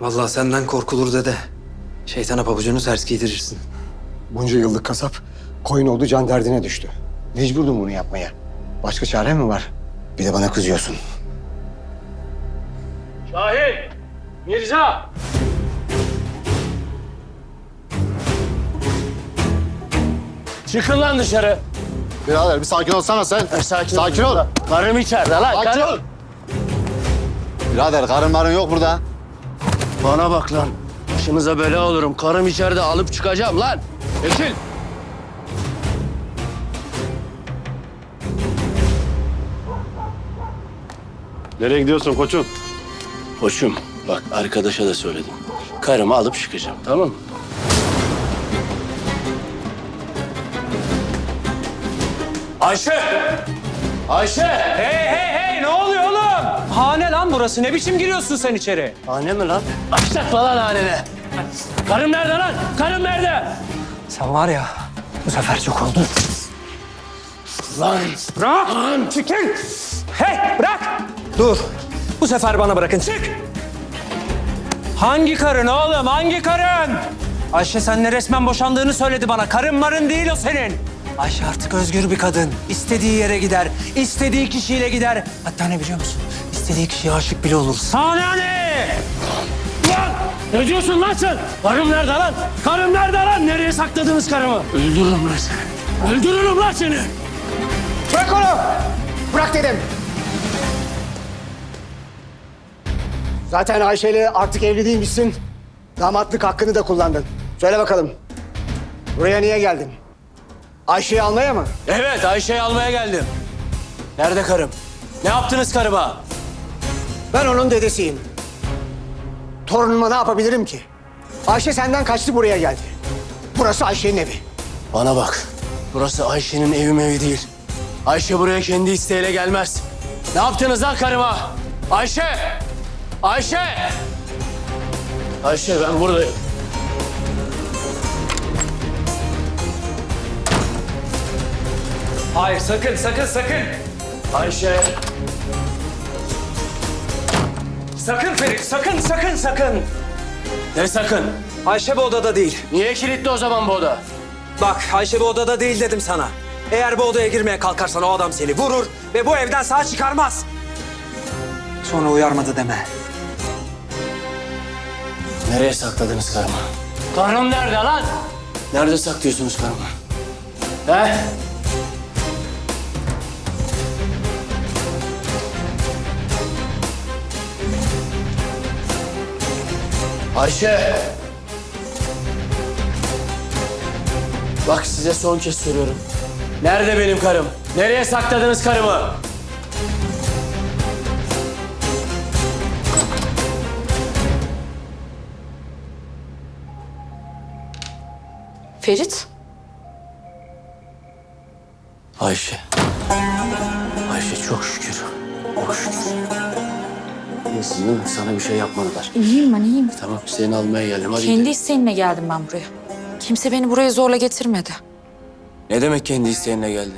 Vallahi senden korkulur dede. Şeytana pabucunu ters giydirirsin. Bunca yıllık kasap koyun oldu can derdine düştü. Mecburdum bunu yapmaya. Başka çare mi var? Bir de bana kızıyorsun. Şahin! Mirza! Çıkın lan dışarı. Birader bir sakin olsana sen. Sakin, Sakin ol. Karım içeride lan. Sakin karım. ol. Birader karın marın yok burada. Bana bak lan. Başınıza bela olurum. Karım içeride alıp çıkacağım lan. Geçil. Nereye gidiyorsun koçum? Koçum bak arkadaşa da söyledim. Karımı alıp çıkacağım tamam mı? Ayşe! Ayşe! Hey Hane lan burası. Ne biçim giriyorsun sen içeri? Hane mi lan? Açlatma lan hanene. Karım nerede lan? Karım nerede? Sen var ya bu sefer çok oldu. Lan Bırak! Çekil! Hey bırak! Dur. Bu sefer bana bırakın. Çık! Hangi karın oğlum? Hangi karın? Ayşe seninle resmen boşandığını söyledi bana. Karın marın değil o senin. Ayşe artık özgür bir kadın. İstediği yere gider. istediği kişiyle gider. Hatta ne biliyor musun? İstediği kişiye aşık bile olur. Sana ne? Lan! Ne diyorsun lan sen? Karım nerede lan? Karım nerede lan? Nereye sakladınız karımı? Öldürürüm lan seni. Öldürürüm lan seni. Bırak onu! Bırak dedim. Zaten Ayşe'yle artık evli değilmişsin. Damatlık hakkını da kullandın. Söyle bakalım. Buraya niye geldin? Ayşe'yi almaya mı? Evet Ayşe'yi almaya geldim. Nerede karım? Ne yaptınız karıma? Ben onun dedesiyim. Torunuma ne yapabilirim ki? Ayşe senden kaçtı buraya geldi. Burası Ayşe'nin evi. Bana bak. Burası Ayşe'nin evi mevi değil. Ayşe buraya kendi isteğiyle gelmez. Ne yaptınız lan karıma? Ayşe! Ayşe! Ayşe ben buradayım. Hayır sakın sakın sakın. Ayşe! Sakın Ferit sakın sakın sakın. Ne sakın? Ayşe bu odada değil. Niye kilitli o zaman bu oda? Bak Ayşe bu odada değil dedim sana. Eğer bu odaya girmeye kalkarsan o adam seni vurur ve bu evden sağ çıkarmaz. Sonra uyarmadı deme. Nereye sakladınız karımı? Karım nerede lan? Nerede saklıyorsunuz karımı? He? Ayşe! Bak size son kez soruyorum. Nerede benim karım? Nereye sakladınız karımı? Ferit, Ayşe. Ayşe çok şükür. Çok şükür. İyisin değil mi? Sana bir şey yapmadılar. iyiyim ben iyiyim. Tamam seni almaya geldim hadi. Kendi gidelim. isteğimle geldim ben buraya. Kimse beni buraya zorla getirmedi. Ne demek kendi isteğinle geldin?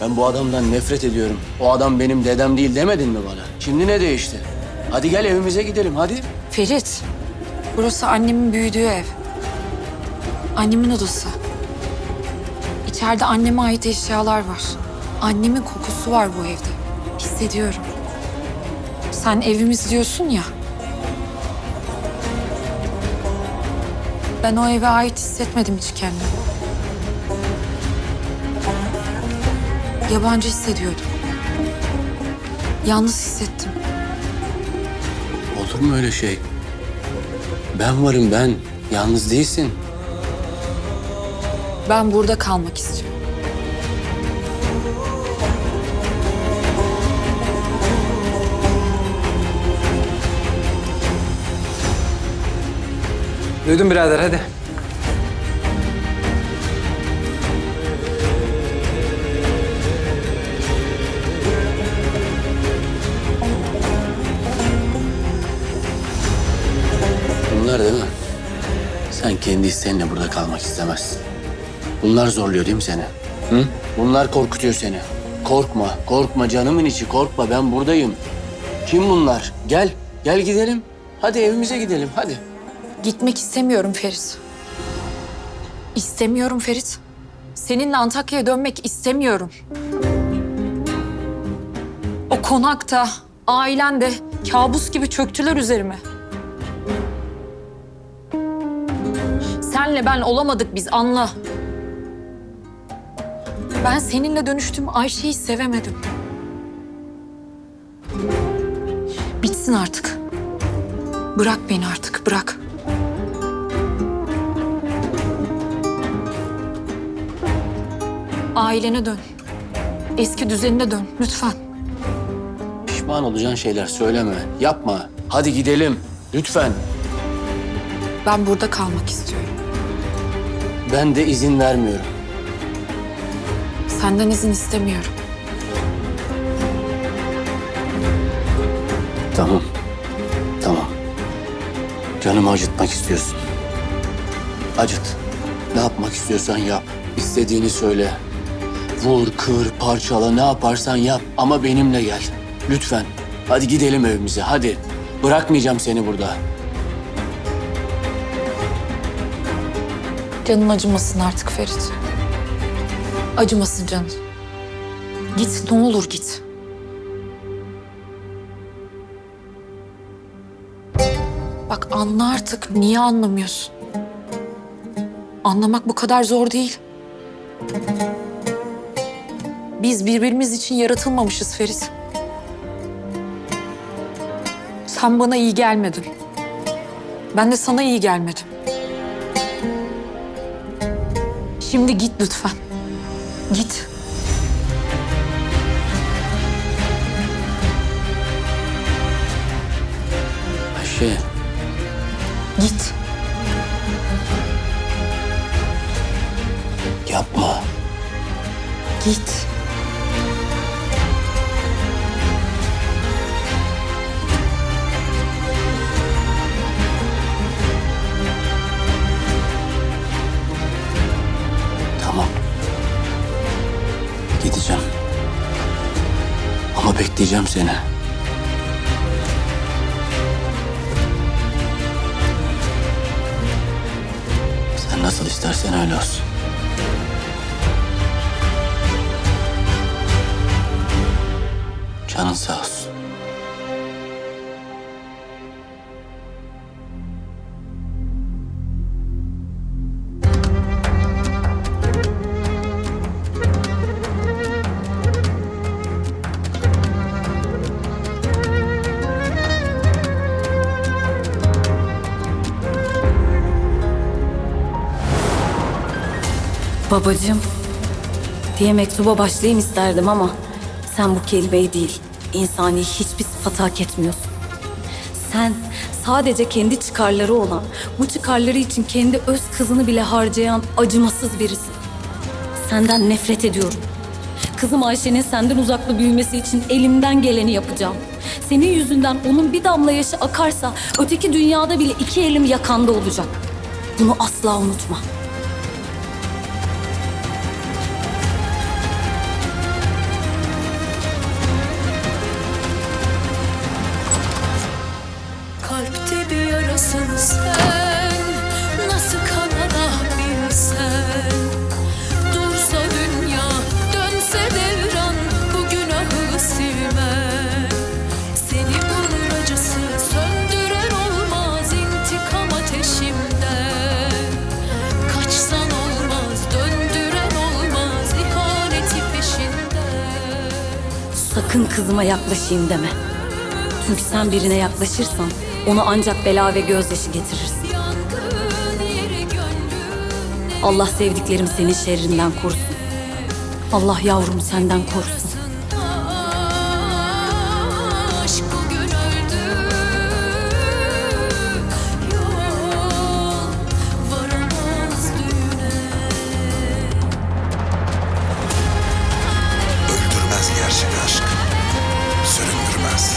Ben bu adamdan nefret ediyorum. O adam benim dedem değil demedin mi bana? Şimdi ne değişti? Hadi gel evimize gidelim hadi. Ferit, burası annemin büyüdüğü ev. Annemin odası. İçeride anneme ait eşyalar var. Annemin kokusu var bu evde. Hissediyorum. Sen evimiz diyorsun ya. Ben o eve ait hissetmedim hiç kendimi. Yabancı hissediyordum. Yalnız hissettim. Olur mu öyle şey? Ben varım ben. Yalnız değilsin. Ben burada kalmak istiyorum. Duydum birader hadi. Bunlar değil mi? Sen kendi isteğinle burada kalmak istemezsin. Bunlar zorluyor değil mi seni? Hı? Bunlar korkutuyor seni. Korkma, korkma canımın içi korkma ben buradayım. Kim bunlar? Gel, gel gidelim. Hadi evimize gidelim hadi. Gitmek istemiyorum Ferit. İstemiyorum Ferit. Seninle Antakya'ya dönmek istemiyorum. O konakta, ailen de kabus gibi çöktüler üzerime. Senle ben olamadık biz anla. Ben seninle dönüştüm Ayşe'yi sevemedim. Bitsin artık. Bırak beni artık, bırak. Ailene dön. Eski düzenine dön lütfen. Pişman olacağın şeyler söyleme. Yapma. Hadi gidelim. Lütfen. Ben burada kalmak istiyorum. Ben de izin vermiyorum. Senden izin istemiyorum. Tamam. Tamam. Canımı acıtmak istiyorsun. Acıt. Ne yapmak istiyorsan yap. İstediğini söyle. Vur, kır, parçala ne yaparsan yap ama benimle gel. Lütfen. Hadi gidelim evimize hadi. Bırakmayacağım seni burada. Canın acımasın artık Ferit. Acımasın canın. Git ne olur git. Bak anla artık. Niye anlamıyorsun? Anlamak bu kadar zor değil. Biz birbirimiz için yaratılmamışız Ferit. Sen bana iyi gelmedin. Ben de sana iyi gelmedim. Şimdi git lütfen. Git. Ayşe. Git. Yapma. Git. Bekleyeceğim seni. Sen nasıl istersen öyle olsun. Canın sağ olsun. Babacığım diye mektuba başlayayım isterdim ama sen bu kelimeyi değil, insani hiçbir sıfatı hak etmiyorsun. Sen sadece kendi çıkarları olan, bu çıkarları için kendi öz kızını bile harcayan acımasız birisin. Senden nefret ediyorum. Kızım Ayşe'nin senden uzakta büyümesi için elimden geleni yapacağım. Senin yüzünden onun bir damla yaşı akarsa öteki dünyada bile iki elim yakanda olacak. Bunu asla unutma. Kızıma yaklaşayım deme. Çünkü sen birine yaklaşırsan onu ancak bela ve gözyaşı getirirsin. Allah sevdiklerim senin şerrinden korusun. Allah yavrum senden korusun. Öldürmez gerçek aşk yaşatmaz.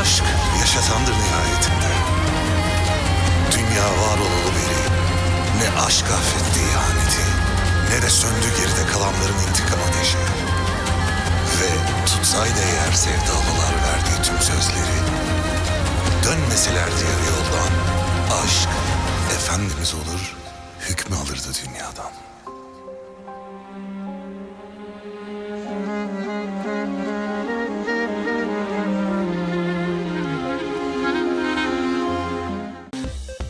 Aşk yaşatandır nihayetinde. Dünya var olalı beri ne aşk affetti ihaneti ne de söndü geride kalanların intikam ateşi. Ve tutsaydı eğer sevdalılar verdiği tüm sözleri dönmeselerdi yarı yoldan aşk Efendimiz olur, hükmü alırdı dünyadan.